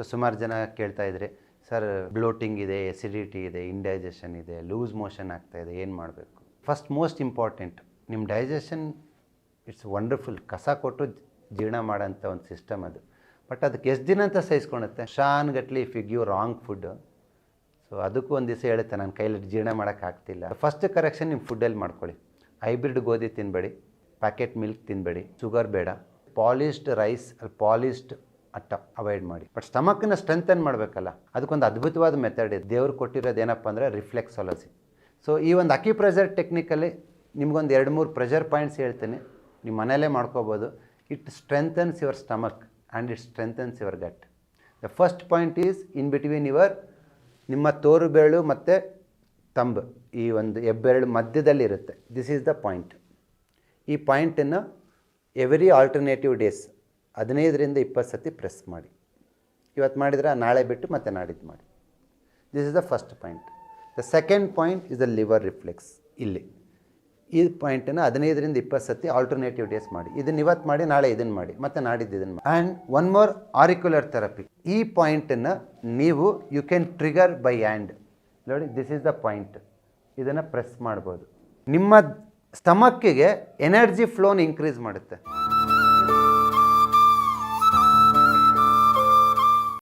So ಸುಮಾರು ಜನ ಕೇಳ್ತಾ ಇದ್ರೆ, ಸರ್, ಬ್ಲೋಟಿಂಗ್ ಇದೆ ಎಸಿಡಿಟಿ ಇದೆ ಇಂಡೈಜೆಷನ್ ಇದೆ ಲೂಸ್ ಮೋಷನ್ ಆಗ್ತಾ ಇದೆ, ಏನು ಮಾಡಬೇಕು? ಫಸ್ಟ್ ಮೋಸ್ಟ್ ಇಂಪಾರ್ಟೆಂಟ್ ನಿಮ್ಮ ಡೈಜೆಷನ್ ಇಟ್ಸ್ ವಂಡರ್ಫುಲ್ ಕಸ ಕೊಟ್ಟು ಜೀರ್ಣ ಮಾಡೋಂಥ ಒಂದು ಸಿಸ್ಟಮ್ ಅದು. ಬಟ್ ಅದಕ್ಕೆ ಎಷ್ಟು ದಿನ ಅಂತ ಸಹಿಸ್ಕೊಳುತ್ತೆ ಶಾನ್ ಗಟ್ಲಿ if you give wrong food so ಅದಕ್ಕೂ ಒಂದು ದಿವಸ ಹೇಳುತ್ತೆ ನನ್ನ ಕೈಲಿ ಜೀರ್ಣ ಮಾಡೋಕ್ಕಾಗ್ತಿಲ್ಲ ಫಸ್ಟ್ ಕರೆಕ್ಷನ್ ನಿಮ್ಮ ಫುಡ್ಡಲ್ಲಿ ಮಾಡ್ಕೊಳ್ಳಿ. ಹೈಬ್ರಿಡ್ ಗೋಧಿ ತಿನ್ನಬೇಡಿ ಪ್ಯಾಕೆಟ್ ಮಿಲ್ಕ್ ತಿನ್ನಬೇಡಿ ಶುಗರ್ ಬೇಡ ಪಾಲಿಶ್ಡ್ ರೈಸ್ ಪಾಲಿಶ್ಡ್ ಅಟ್ಟ ಅವಾಯ್ಡ್ ಮಾಡಿ. ಬಟ್ ಸ್ಟಮಕ್ನ ಸ್ಟ್ರೆಂಥನ್ ಮಾಡಬೇಕಲ್ಲ, ಅದಕ್ಕೊಂದು ಅದ್ಭುತವಾದ ಮೆಥಡ್ ಇದೆ. ದೇವ್ರು ಕೊಟ್ಟಿರೋದು ಏನಪ್ಪ ಅಂದರೆ ರಿಫ್ಲೆಕ್ಸಾಲಜಿ ಸೊ ಈ ಒಂದು ಅಕ್ಕಿ ಪ್ರೆಷರ್ ಟೆಕ್ನಿಕಲ್ಲಿ ನಿಮಗೊಂದು ಎರಡು ಮೂರು ಪ್ರೆಷರ್ ಪಾಯಿಂಟ್ಸ್ ಹೇಳ್ತೀನಿ. ನಿಮ್ಮ ಮನೆಯಲ್ಲೇ ಮಾಡ್ಕೋಬೋದು. It strengthens your stomach and it strengthens your gut the first point is in between your ನಿಮ್ಮ ತೋರು ಬೆರಳು ಮತ್ತು ತಂಬ್. ಈ ಒಂದು ಹೆಬ್ಬೆರಳು ಮಧ್ಯದಲ್ಲಿ ಇರುತ್ತೆ. ದಿಸ್ ಈಸ್ ದ ಪಾಯಿಂಟ್ ಈ ಪಾಯಿಂಟನ್ನು ಎವ್ರಿ ಆಲ್ಟರ್ನೇಟಿವ್ ಡೇಸ್ ಹದಿನೈದರಿಂದ ಇಪ್ಪತ್ತು ಸತಿ ಪ್ರೆಸ್ ಮಾಡಿ. ಇವತ್ತು ಮಾಡಿದರೆ ನಾಳೆ ಬಿಟ್ಟು ಮತ್ತೆ ನಾಡಿದ್ದು ಮಾಡಿ. This is the first point the second point is the liver reflex ಇಲ್ಲಿ. ಈ ಪಾಯಿಂಟನ್ನು ಹದಿನೈದರಿಂದ ಇಪ್ಪತ್ತು ಸತಿ ಆಲ್ಟರ್ನೇಟಿವ್ ಡೇಸ್ ಮಾಡಿ. ಇದನ್ನು ಇವತ್ತು ಮಾಡಿ, ನಾಳೆ ಇದನ್ನು ಮಾಡಿ, ಮತ್ತು ನಾಡಿದ್ದು ಇದನ್ನು ಮಾಡಿ. And one more auricular therapy ಈ ಪಾಯಿಂಟನ್ನು ನೀವು you can trigger by and ನೋಡಿ ದಿಸ್ ಈಸ್ ದ ಪಾಯಿಂಟ್ ಇದನ್ನು ಪ್ರೆಸ್ ಮಾಡ್ಬೋದು. ನಿಮ್ಮ ಸ್ಟಮಕ್ಕಿಗೆ ಎನರ್ಜಿ ಫ್ಲೋನ್ ಇನ್ಕ್ರೀಸ್ ಮಾಡುತ್ತೆ.